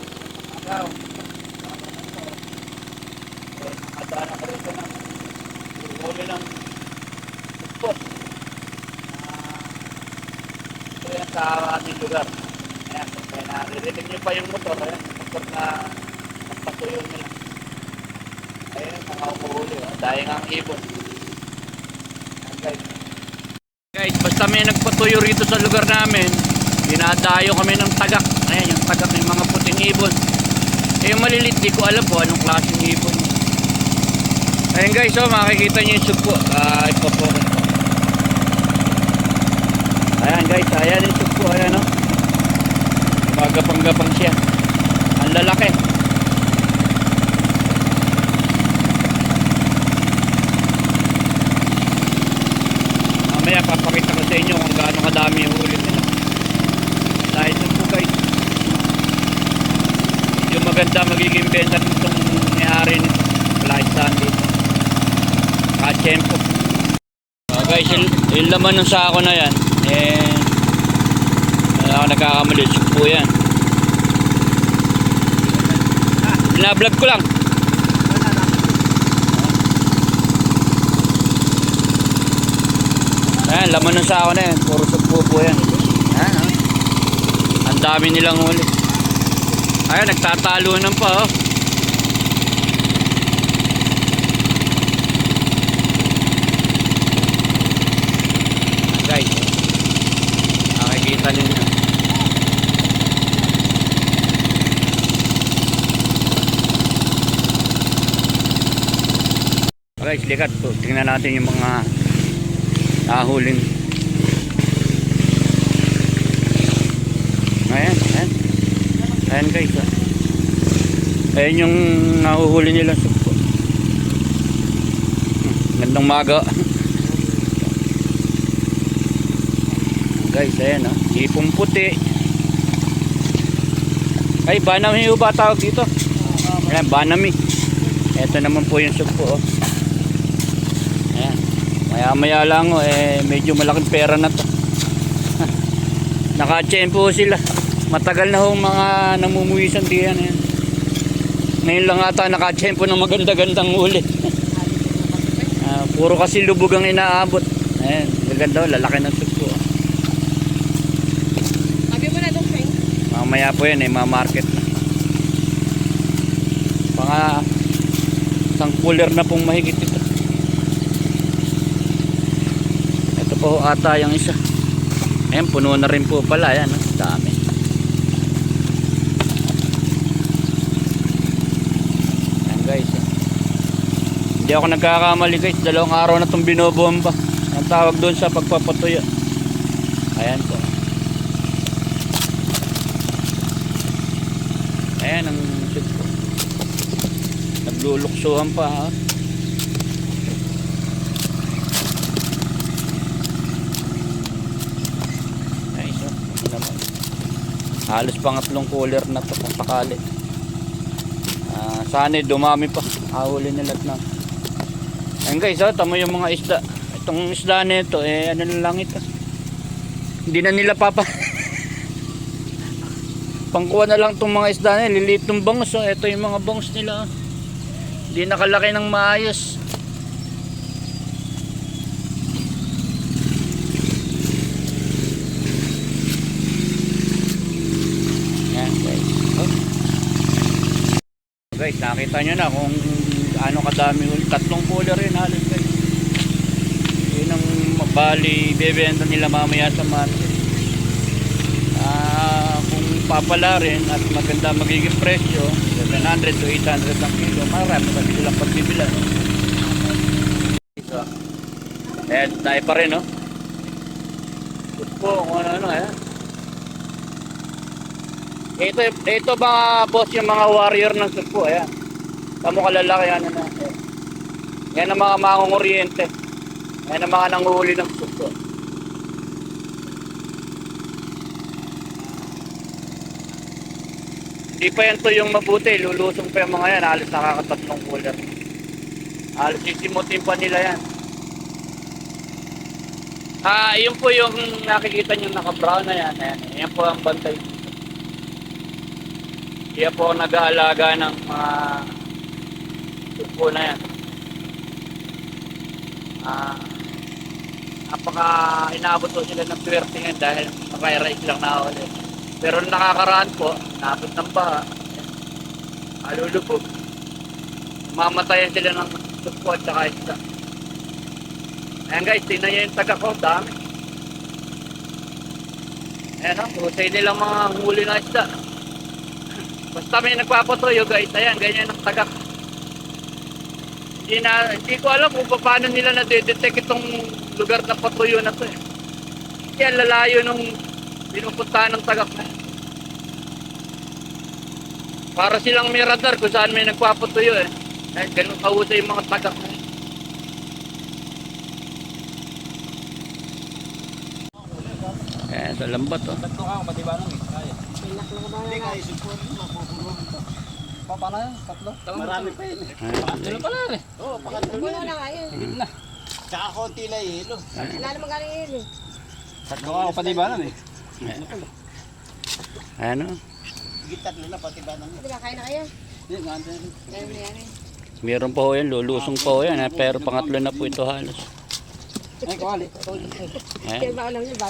Ikaw. Nakadaan ako rito ng huli ng tuktok. Ito sa ating lugar. Ayan, kaya naririnig niyo pa yung motor. Ayan, motor na nagpatuyo nila. Ayan, nakauhuli. Dahil ang ibon. Ayan, guys. Guys, basta may nagpatuyo rito sa lugar namin, dinadayo kami ng tagak. Ayan, yung tagak ng mga puting ibon. Eh, yung malilit, di ko alam po anong klaseng ibon. yun. Ayan guys, oh, makikita niyo yung sugpo. Ah, ipopokus ko. Ayan guys, ayan yung sugpo. Ayan, oh. Magapang-gapang siya. Ang lalaki. Mamaya papakita ko sa inyo kung gaano kadami yung huli nila. Dahil dun po guys. Yung maganda magiging benta nitong may-ari nito. Flight stand dito. Kachempo. Uh, guys, yung, yung laman ng sako na yan, eh, wala ako nagkakamali. Sugpo yan. Binablog ko lang. Ayan, laman ng sako na yan. Puro sugpo po yan. Ayan, oh. Ang dami nilang huli. Ayan, nagtatalunan pa, oh. Guys, nakikita ninyo. Guys, likat po. Tingnan natin yung mga nahuling. Ayan, ayan. Ayan guys, ah. Ayan yung nahuhuli nila sugpo. Hmm, Gandang maga. guys, ayan ah. Ipong puti. Ay, banami yung ba tawag dito? Ayan, banami. Ito naman po yung sugpo, oh. Ayan. Maya maya lang, oh, eh, medyo malaking pera na to. Naka-champo sila. Matagal na hong mga namumuwisan diyan. Ayan. Ngayon lang ata naka-champo ng maganda-gandang uli. Ah, puro kasi lubog ang inaabot. Ayan, gaganda, oh, lalaki ng sugpo. oh. Sabi mo na friend. Mamaya po yan eh, ma-market na. Mga isang cooler na pong mahigit ito. Ito po ata yung isa. Ayan, puno na rin po pala. Ayan, oh, dami. Ayan guys. oh. Hindi ako nagkakamali guys. Dalawang araw na itong binobomba. Ang tawag doon sa pagpapatuyo. Ayan po. Ayan ang shoot ko. Nagluluksuhan pa ha. Nice oh. Halos pangatlong cooler na to kung sakali. Ah, sana dumami pa. Ahuli nila na. Ayan guys, oh, tamo yung mga isda. Itong isda nito, eh, ano na lang ito. Hindi na nila papa. Pangkuha na lang itong mga isda na. Liliit ng bangus. Oh. Ito yung mga bangus nila. oh. Hindi nakalaki ng maayos. Yan guys. Oh. Guys, nakita nyo na kung ano kadami. Tatlong cooler rin halos guys. Yun ang bali bebenta nila mamaya sa market. Ah, kung papala rin at maganda magiging presyo, 700 to 800 ang kilo, marami pa silang pagbibilan. Ito. Eh, tayo pa rin, no? Po, kung ano-ano, eh. Ito, ito ba, boss, yung mga warrior ng sugpo, ayan. Tamo kalalaki, ano na. Eh. Yan ang mga mangunguryente. Yan ang mga nanguhuli ng sugpo. Hindi pa yan to yung mabuti, lulusong pa yung mga yan, halos nakakatatlong cooler. Halos sisimutin pa nila yan. Ah, yun po yung nakikita nyo naka-brown na yan. Ayan, yan po ang bantay. Kaya po nag-aalaga ng mga uh, na yan. Ah, napaka inaabot po sila ng swerte ngayon dahil nakay-ride lang na ulit. Pero nakakaraan po, naabot ng baha, alulubog. Mamatayan sila ng sukpo at saka isda. Ayan guys, tingnan nyo yung taga ko, dami. Ayan o, husay nilang mga huli na isda. Basta may nagpapatuyo guys, ayan, ganyan ang tagak. Hindi, na, hindi ko alam kung paano nila na-detect itong lugar na patuyo na to eh. Kasi ang lalayo nung pinupuntahan ng tagak na. Para silang may radar kung saan may nagpapatuyo eh. Kahit ganun kahusay yung mga tagak na. Eh, sa lambat oh. Tatlo ka, pati ba nang eh? Hindi kaya support mo, mapupulong. Pa, paano yan? Tatlo? Marami pa yun eh. Tatlo pala rin. Oo, pakatlo Wala yan. na nga yun. Na. Tsaka konti na yelo. Wala naman galing yun eh. Tatlo ka, pati ba nang eh? Ano? Higit tatlo na pati ba nang Di ba, kain na kayo? Hindi, nga din. Ganun na yan eh. Meron pa ho yan, lulusong pa ho yan, eh, pero pangatlo na po ito halos. Ay, kawali. Kaya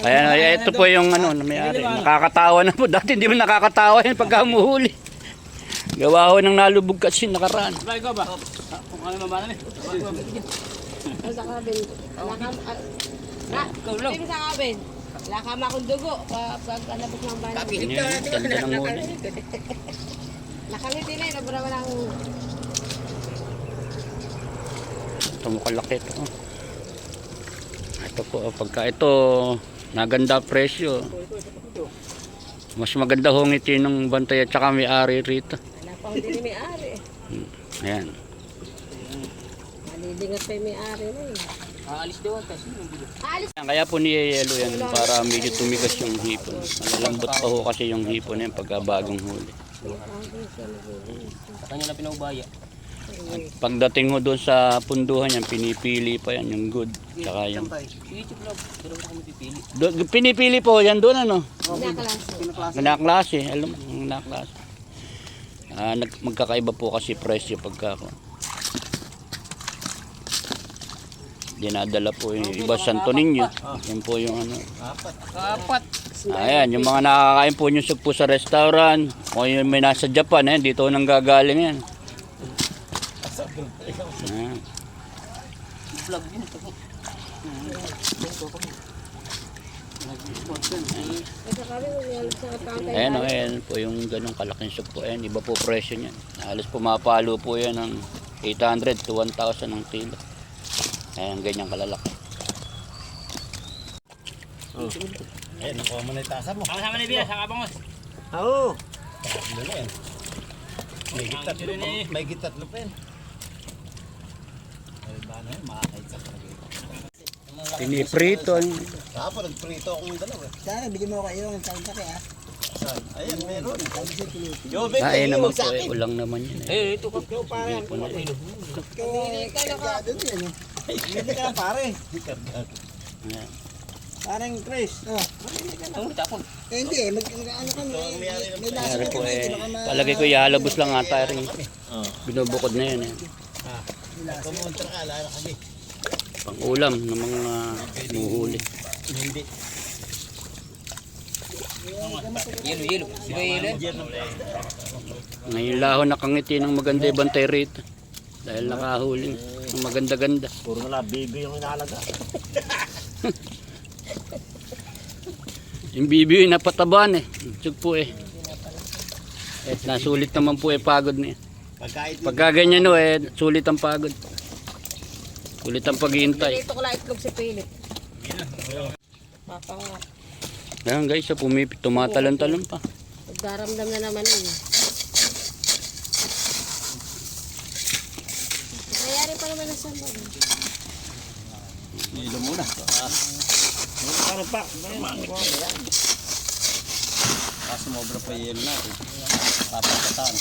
Ayan. Ayan, ito po yung ano, na may-ari. Nakakatawa na po. Dati hindi mo nakakatawa yan pagka humuhuli. Gawa ho ng nalubog kasi nakaraan. Ba, ikaw ba? Ah, Kung ano naman eh. Ang sa kabin. Lakam, ah, na, Ikaw lang. Sa kabin. Lakam akong dugo. Pa, pag alabot ng banan. Yan, ganda ng huli. Nakangiti na yun. Nabara walang Ito mukalaki ito. oh. Ito po, oh, pagka ito naganda presyo. Mas maganda ho ngiti ng bantay at saka may-ari rito. Pa hindi ni may-ari. Ayan. Malibingat pa yung may-ari na eh. Aalis daw ang tas. Aalis. Yan, Kaya po niyayelo yan para medyo tumigas yung hipon. Malalambot pa ho kasi yung hipon na yan pagka bagong huli. Sa kanya na pinaubaya. Pagdating ho doon sa punduhan yan, pinipili pa yan yung good. Tsaka yung... Pipili. Do, pinipili po yan doon ano. Pinakalaso. Naklase, alam mo, naklase. Ah, nag, magkakaiba po kasi presyo pagka. Dinadala po yung iba Santo Niño. Yan po yung ano. Apat. Ayan, yung mga nakakain po yung po sa restaurant. O yung may nasa Japan, eh, dito nang gagaling yan. Ayan. Vlog yun. Ito kami, umihalap sa pangkay. Ayan, o, ayan po yung ganong kalaking sugpo. Ayan, iba po presyo niyan. Halos pumapalo po yan ng 800 to 1,000 ang kilo. Ayan, ganyan kalalaki. Eh, nakuha mo na yung tasa mo. Sama-sama ni Bia, sa kabangos. Oo. Tatlo na yan. May higit tatlo pa. May higit tatlo pa yan. Ay, ba na yun? Makakait sa talaga. Piniprito. Kapag nagprito akong dalawa. Sana bigyan mo kayo ng taki ah. Saan? Ayan, meron. Yo, Bek, Ah, ayan yung naman po, eh, ulang naman yun. Eh. Eh, ito ka. Ikaw pare. Hindi po na. Ikaw kargado din yan eh. Hindi ka na pare. Parang Chris. Oh. Ang tapon. Eh, hindi eh. Mag, mag ano kami. May, lasa na po kami. eh. Palagi ko ihalabos lang ata rin. Binubukod na yun eh. Kumuntra ka, lala kami. Pang ulam ng mga muhuli. Hindi. Yelo, yelo. Ba yelo? Ngayon laho nakangiti ng maganda yung bantay rito. Dahil nakahuling ng maganda-ganda. Puro na lang, baby yung inalaga. Yung bibi yung napataban eh. Tsug po eh. Eh, nasulit naman po eh pagod niya. Mo. Pagka ganyan no eh, sulit ang pagod. Sulit ang paghihintay. Dito ko lang itlog si Philip. Papa nga. Yan guys, sa pumipit, tumatalon-talon pa. Nagdaramdam na naman eh. Nangyari pa naman na sa mga. Hilo muna. Ano pa? Kaso mobra pa yelo natin. Papagkataan.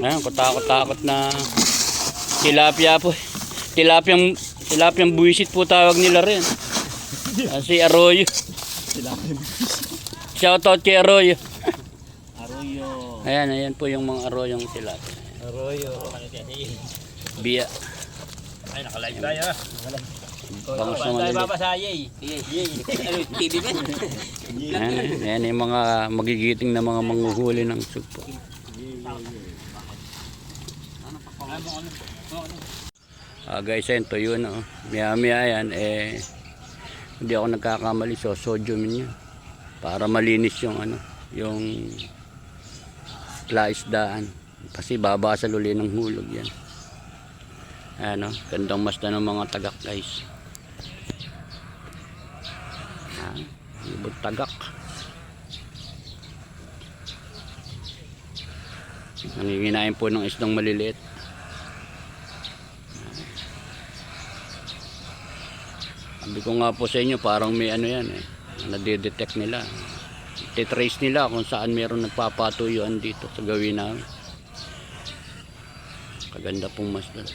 Ayan, katakot-takot na tilapia po. eh. Tilapiang, tilapiang buwisit po tawag nila rin. Ah, si Arroyo. Shoutout kay Arroyo. Arroyo. Ayan, ayan po yung mga arroyong tilapia. Arroyo. Biya. Ay, nakalive tayo. Bangus Tayo naman ulit. babasayay. Ano, TV ba? Yan, yan yung mga magigiting na mga manguhuli ng sugpo. Ah guys, yan, tuyo na. Oh. Maya maya yan, eh, hindi ako nagkakamali, so sodium niya. Para malinis yung ano, yung laisdaan. Kasi babasal uli ng hulog yan. Ano, gandang masda ng mga tagak guys. Ah, ibang tagak. Nanginginain po ng isdang maliliit. Sabi ko nga po sa inyo, parang may ano yan eh. Nadidetect nila. Titrace nila kung saan meron nagpapatuyuan dito sa gawin namin. Kaganda pong mas doon.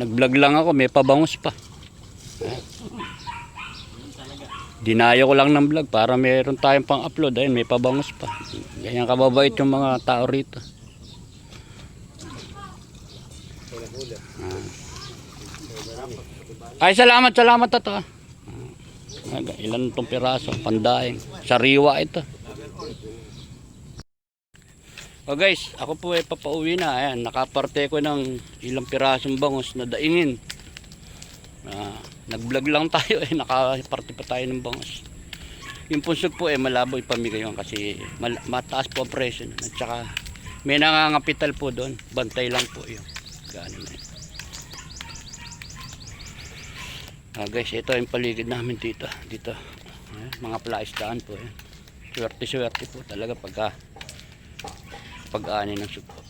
Nag-vlog lang ako, may pabangus pa. Dinaya ko lang ng vlog para meron tayong pang upload. Ayun, may pabangus pa. Ganyan kababait yung mga tao rito. Ay, salamat, salamat ito. Ilan itong piraso, pandaing. Sariwa ito. O guys, ako po ay papauwi na. Ayan, nakaparte ko ng ilang pirasong bangus na daingin. Ah, nag-vlog lang tayo eh, nakaparte pa tayo ng bangus. Yung punsog po eh, malabo ipamigay yun kasi mal- mataas po ang presyo. At saka may nangangapital po doon. Bantay lang po yun. Gaano Ah, guys, ito yung paligid namin dito. Dito. Ayan, mga plaistaan po. Swerte-swerte po talaga pagka pag-ani ng suko.